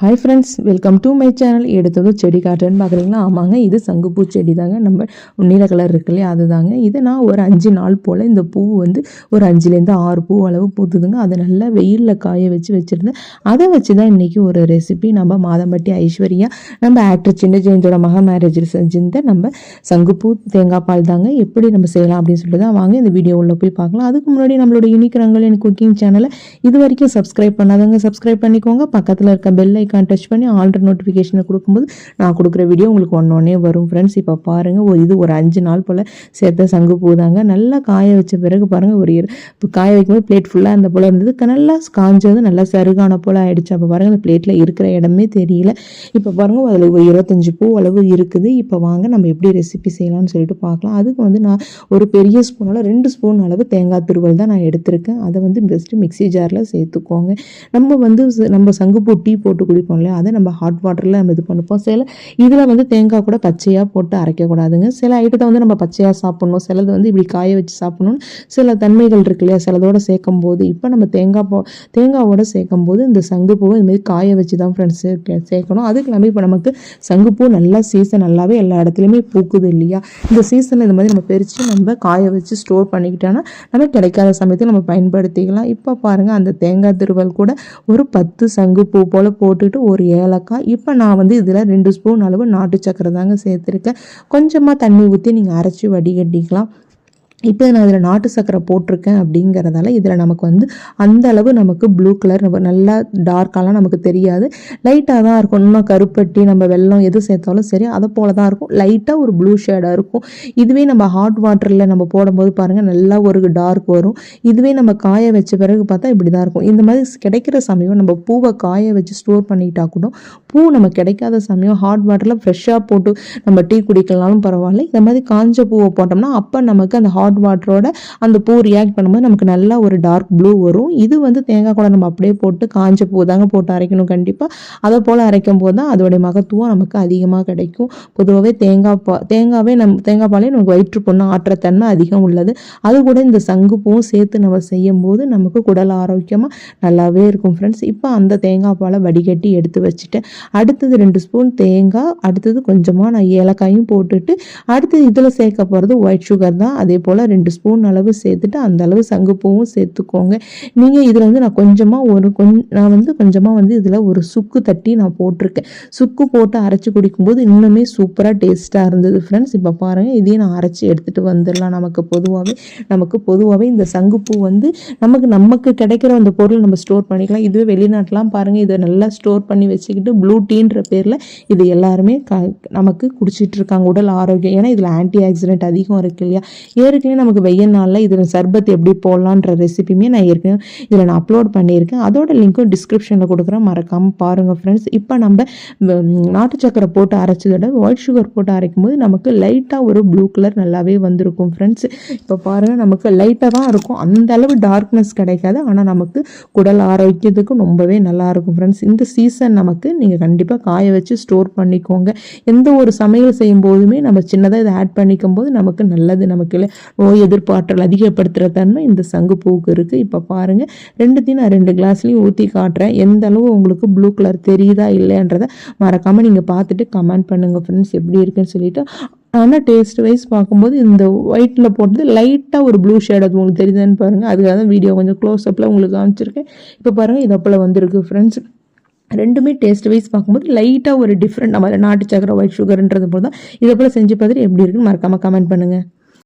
Hi friends welcome to my channel எடுத்ததும் செடி காட்டுறேன்னு பார்க்குறீங்களா? ஆமாங்க இது சங்குப்பூ செடி தாங்க நம்ம நீல கலர் இருக்கு இல்லையா அதுதாங்க. இது நான் ஒரு அஞ்சு நாள் போல் இந்த பூ வந்து ஒரு அஞ்சுலேருந்து ஆறு பூ அளவு பூத்துதுங்க. அதை நல்லா வெயிலில் காய வச்சு வச்சுருந்தேன். அதை வச்சு தான் இன்றைக்கி ஒரு ரெசிபி நம்ம மாதம்பட்டி ஐஸ்வர்யா நம்ம ஆக்டர் சின்ன ஜெயந்தோட மக மேரேஜில் செஞ்சிருந்த நம்ம சங்குப்பூ தேங்காய் பால் தாங்க. எப்படி நம்ம செய்யலாம் அப்படின்னு சொல்லிட்டு தான் வாங்க இந்த வீடியோ உள்ளே போய் பார்க்கலாம். அதுக்கு முன்னாடி நம்மளோட யூனிக் ரங்கலின் குக்கிங் சேனலை இது வரைக்கும் சப்ஸ்கிரைப் பண்ணாதவங்க சப்ஸ்கிரைப் பண்ணிக்கோங்க. பக்கத்தில் இருக்க பெல்லை ஐக்கான் டச் பண்ணி ஆல்ரெடி நோட்டிஃபிகேஷனை கொடுக்கும்போது நான் கொடுக்குற வீடியோ உங்களுக்கு ஒன்று ஒன்றே வரும் ஃப்ரெண்ட்ஸ் இப்போ பாருங்கள் ஒரு இது ஒரு அஞ்சு நாள் போல் சேர்த்த சங்கு பூதாங்க. நல்லா காய வச்ச பிறகு பாருங்கள் ஒரு இப்போ காய வைக்கும்போது பிளேட் ஃபுல்லாக அந்த போல் இருந்தது. நல்லா காஞ்சது நல்லா சருகான போல் ஆகிடுச்சு அப்போ பாருங்கள் அந்த பிளேட்டில் இருக்கிற இடமே தெரியல. இப்போ பாருங்கள் அதில் ஒரு பூ அளவு இருக்குது. இப்போ வாங்க நம்ம எப்படி ரெசிபி செய்யலாம்னு சொல்லிட்டு பார்க்கலாம் அதுக்கு வந்து நான் ஒரு பெரிய ஸ்பூனால் ரெண்டு ஸ்பூன் அளவு தேங்காய் துருவல் தான் நான் எடுத்திருக்கேன். அதை வந்து பெஸ்ட்டு மிக்ஸி ஜாரில் சேர்த்துக்கோங்க. நம்ம வந்து ச- நம்ம சங்குப்பூ டீ போட்டு குடிப்போம் இல்லையா? அதை நம்ம ஹாட் வாட்டரில் நம்ம இது பண்ணிப்போம் சில இதில் வந்து தேங்காய் கூட பச்சையாக போட்டு அரைக்கக்கூடாதுங்க. சில ஐட்டத்தை வந்து நம்ம பச்சையாக சாப்பிட்ணும். சிலது வந்து இப்படி காய வச்சு சாப்பிடணும். சில தன்மைகள் இருக்கு இல்லையா? சிலதோட சேர்க்கும் போது இப்போ நம்ம தேங்காய் போ தேங்காவோட சேர்க்கும் போது இந்த சங்குப்பூவை இதுமாரி காய வச்சு தான் ஃப்ரெண்ட்ஸ் சேர்க்கணும். அதுக்கு இல்லாமல் இப்போ நமக்கு சங்குப்பூ நல்லா சீசன் நல்லாவே எல்லா இடத்துலையுமே பூக்குது இல்லையா? இந்த சீசனில் இந்த மாதிரி நம்ம பறித்து நம்ம காய வச்சு ஸ்டோர் பண்ணிக்கிட்டோன்னா நம்ம கிடைக்காத சமயத்தில் நம்ம பயன்படுத்திக்கலாம். இப்போ பாருங்கள் அந்த தேங்காய் திருவல் கூட ஒரு பத்து சங்கு பூ போல் போட்டுட்டு ஒரு ஏலக்காய். இப்போ நான் வந்து இதில் ரெண்டு ஸ்பூன் அளவு நாட்டு சக்கரை தாங்க சேர்த்துருக்கேன். கொஞ்சமாக தண்ணி ஊற்றி நீங்கள் அரைச்சி வடிகட்டிக்கலாம். இப்போ நான் இதில் நாட்டு சக்கரை போட்டிருக்கேன் அப்படிங்கிறதால இதில் நமக்கு வந்து அந்த அளவு நமக்கு ப்ளூ கலர் நம்ம நல்லா டார்க்காலாம் நமக்கு தெரியாது. லைட்டாக தான் இருக்கும். இன்னும் கருப்பட்டி நம்ம வெல்லம் எது சேர்த்தாலும் சரி அதை போல தான் இருக்கும் லைட்டாக ஒரு ப்ளூ ஷேடாக இருக்கும். இதுவே நம்ம ஹாட் வாட்டரில் நம்ம போடும்போது பாருங்கள் நல்லா ஒரு டார்க் வரும். இதுவே நம்ம காய வச்ச பிறகு பார்த்தா இப்படி தான் இருக்கும். இந்த மாதிரி கிடைக்கிற சமயம் நம்ம பூவை காய வச்சு ஸ்டோர் பண்ணிட்டா கூட பூ நம்ம கிடைக்காத சமயம் ஹாட் வாட்டரில் ஃப்ரெஷ்ஷாக போட்டு நம்ம டீ குடிக்கலனாலும் பரவாயில்ல. இந்த மாதிரி காஞ்ச பூவை போட்டோம்னா அப்போ நமக்கு அந்த ஹாட் வாட்டரோட அந்த பூ ரியாக்ட் பண்ணும்போது நமக்கு நல்லா ஒரு டார்க் ப்ளூ வரும். இது வந்து தேங்காய் கூட நம்ம அப்படியே போட்டு காஞ்ச பூ தாங்க போட்டு அரைக்கணும் கண்டிப்பாக அதை போல் அரைக்கும் போது தான் அதோடைய மகத்துவம் நமக்கு அதிகமாக கிடைக்கும். பொதுவாகவே தேங்காய் பா தேங்காவே நம் தேங்காய் பாலே நமக்கு வயிற்று பொண்ணு ஆற்றத்தன்மை அதிகம் உள்ளது. அது கூட இந்த சங்கு பூவும் சேர்த்து நம்ம செய்யும்போது நமக்கு குடல் ஆரோக்கியமாக நல்லாவே இருக்கும் ஃப்ரெண்ட்ஸ் இப்போ அந்த தேங்காய் பாலை வடிகட்டி எடுத்து வச்சுட்டேன். அடுத்தது ரெண்டு ஸ்பூன் தேங்காய் அடுத்தது கொஞ்சமாக நான் ஏலக்காயும் போட்டுட்டு அடுத்தது இதில் சேர்க்க போகிறது ஒயிட் சுகர் தான். அதே போல் ரெண்டு ஸ்பூன் அளவு சேர்த்துட்டு அந்த அளவு சங்குப்பூவும் சேர்த்துக்கோங்க. நீங்கள் இதில் வந்து நான் கொஞ்சமாக ஒரு கொஞ்ச நான் வந்து கொஞ்சமாக வந்து இதில் ஒரு சுக்கு தட்டி நான் போட்டிருக்கேன். சுக்கு போட்டு அரைச்சி குடிக்கும்போது இன்னுமே சூப்பராக டேஸ்ட்டாக இருந்தது ஃப்ரெண்ட்ஸ் இப்போ பாருங்கள் இதையும் நான் அரைச்சி எடுத்துகிட்டு வந்துடலாம் நமக்கு பொதுவாகவே நமக்கு பொதுவாகவே இந்த சங்குப்பூ வந்து நமக்கு நமக்கு கிடைக்கிற அந்த பொருள் நம்ம ஸ்டோர் பண்ணிக்கலாம். இதுவே வெளிநாட்டெலாம் பாருங்கள் இதை நல்லா ஸ்டோர் பண்ணி வச்சுக்கிட்டு ப்ளூ டீன்ற பேரில் இது எல்லாருமே க நமக்கு குடிச்சிட்ருக்காங்க உடல் ஆரோக்கியம் ஏன்னா இதில் ஆன்டி ஆக்சிடென்ட் அதிகம் இருக்கு இல்லையா? ஏற்கனவே நமக்கு வெயில் நாளில் இதில் சர்பத் எப்படி போடலான்ற ரெசிபியுமே நான் ஏற்கனவே இதில் நான் அப்லோட் பண்ணியிருக்கேன். அதோட லிங்க்கும் டிஸ்கிரிப்ஷனில் கொடுக்குறேன். மறக்காமல் பாருங்கள் ஃப்ரெண்ட்ஸ் இப்போ நம்ம நாட்டு சக்கரை போட்டு அரைச்சதோட ஒயிட் சுகர் போட்டு அரைக்கும் போது நமக்கு லைட்டாக ஒரு ப்ளூ கலர் நல்லாவே வந்திருக்கும் ஃப்ரெண்ட்ஸ் இப்போ பாருங்கள் நமக்கு லைட்டாக தான் இருக்கும். அந்த அளவு டார்க்னஸ் கிடைக்காது. ஆனால் நமக்கு குடல் ஆரோக்கியத்துக்கும் ரொம்பவே நல்லாயிருக்கும் ஃப்ரெண்ட்ஸ் இந்த சீசன் நமக்கு நீங்கள் கண்டிப்பாக காய வச்சு ஸ்டோர் பண்ணிக்கோங்க. எந்த ஒரு சமையல் செய்யும் போதுமே நம்ம சின்னதாக இதை ஆட் பண்ணிக்கும் போது நமக்கு நல்லது. நமக்கு இல்லை நோய் எதிர்ப்பாற்றல் அதிகப்படுத்துகிற தன்மை இந்த சங்கு பூவுக்கு இருக்குது இப்போ பாருங்கள் ரெண்டுத்தையும் நான் ரெண்டு கிளாஸ்லையும் ஊற்றி காட்டுறேன். எந்த அளவு உங்களுக்கு ப்ளூ கலர் தெரியுதா இல்லைன்றதை மறக்காமல் நீங்கள் பார்த்துட்டு கமெண்ட் பண்ணுங்கள் ஃப்ரெண்ட்ஸ் எப்படி இருக்குன்னு சொல்லிட்டு. ஆனால் டேஸ்ட் வைஸ் பார்க்கும்போது இந்த ஒயிட்டில் போட்டது லைட்டாக ஒரு ப்ளூ ஷேட் அது உங்களுக்கு தெரியுதான்னு பாருங்கள் அதுக்காக தான் வீடியோ கொஞ்சம் க்ளோஸ் அப்பில் உங்களுக்கு காமிச்சிருக்கேன். இப்போ பாருங்கள் இது அப்போல வந்திருக்கு ஃப்ரெண்ட்ஸ் ரெண்டுமே டேஸ்ட் வைஸ் பார்க்கும்போது லைட்டாக ஒரு டிஃப்ரெண்ட் நம்ம நாட்டு சக்கரை ஒயிட் சுகர்ன்றது போல் தான். இதை போல் செஞ்சு பார்த்துட்டு எப்படி இருக்குன்னு மறக்காமல் கமெண்ட் பண்ணுங்கள்